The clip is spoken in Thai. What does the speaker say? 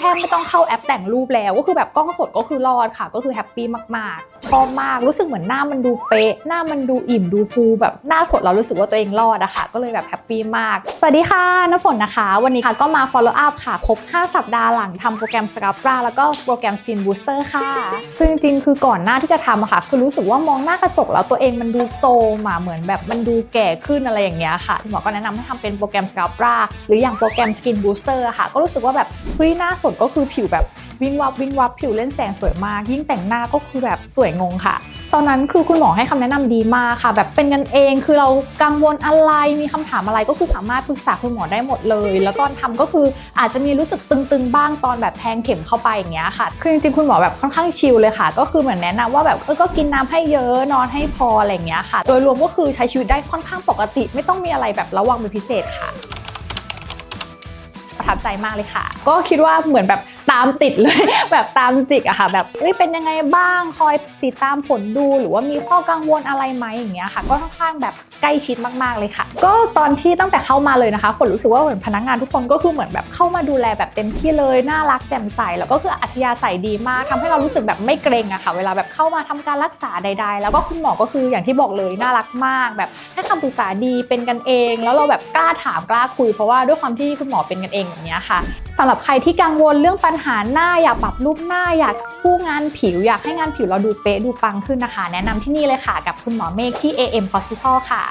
แทบไม่ต้องเข้าแอปแต่งรูปแล้วก็คือแบบกล้องสดก็คือรอดค่ะ ก็คือแฮปปี้มากๆ ชอบมากรู้สึกเหมือนหน้ามันดูเป๊ะ หน้ามันดูอิ่มดูฟูแบบหน้าสดเรารู้สึกว่าตัวเองรอดอะค่ะ ก็เลยแบบแฮปปี้มาก สวัสดีค่ะน้ำฝนนะคะ วันนี้ค่ะก็มา follow up ค่ะ ครบ 5 สัปดาห์หลังทำโปรแกรม s c a p r a แล้วก็โปรแกรม Skin Booster ค่ะคือจริงๆ คือก่อนหน้าที่จะทำอะค่ะ คือรู้สึกว่ามองหน้ากระจกแล้วตัวเองมันดูโซมอะเหมือนแบบมันดูแก่ขึ้นอะไรอย่างเงี้ยค่ะหมอก็แนะนำให้ทำเป็นโปรแกรม s c a p r a หรืออย่างโปรแกรม Skin Booster อะค่ะก็รู้สึกว่าแบบเฮ้ยหน้าสดก็คือผิวแบบวิ่งวับวิ่งวับผิวเล่นแสงสวยมาก ยิ่งแต่งหน้าก็คือแบบสวยงงค่ะ ตอนนั้นคือคุณหมอให้คำแนะนำดีมากค่ะ แบบเป็นกันเองคือเรากังวลอะไรมีคำถามอะไรก็คือสามารถปรึกษาคุณหมอได้หมดเลย แล้วตอนทำก็คืออาจจะมีรู้สึกตึงๆบ้างตอนแบบแทงเข็มเข้าไปอย่างเงี้ยค่ะคือจริงๆคุณหมอแบบค่อนข้างชิลเลยค่ะ ก็คือเหมือนแนะนำว่าแบบเออก็กินน้ำให้เยอะนอนให้พออะไรเงี้ยค่ะ โดยรวมก็คือใช้ชีวิตได้ค่อนข้างปกติ ไม่ต้องมีอะไรแบบระวังเป็นพิเศษค่ะ ประทับใจมากเลยค่ะ ก็คิดว่าเหมือนแบบ ตามติดเลย แบบตามจิกอะค่ะ แบบเอ้ยเป็นยังไงบ้างคอยติดตามผลดูหรือว่ามีข้อกังวลอะไรไหมอย่างเงี้ยค่ะ ก็ค่อนข้างแบบใกล้ชิดมาก ๆ เลยค่ะ ก็ตอนที่ตั้งแต่เข้ามาเลยนะคะฝนรู้สึกว่าเหมือนพนักงานทุกคนก็คือเหมือนแบบเข้ามาดูแลแบบเต็มที่เลย น่ารักแจ่มใส แล้วก็คืออัธยาศัยดีมากทำให้เรารู้สึกแบบไม่เกรงอะค่ะ เวลาแบบเข้ามาทำการรักษาใด ๆ แล้วก็คุณหมอก็คืออย่างที่บอกเลยน่ารักมาก แบบให้คำปรึกษาดีเป็นกันเอง แล้วเราแบบกล้าถามกล้าคุย เพราะว่าด้วยความที่คุณหมอเป็นกันเองอย่างเงี้ยค่ะสำหรับใครที่กังวลเรื่องปัญหาหน้าอยากปรับรูปหน้าอยากผู้งานผิวอยากให้งานผิวเราดูเป๊ะดูปังขึ้นนะคะ แนะนำที่นี่เลยค่ะกับคุณหมอเมฆที่ AM Hospital ค่ะ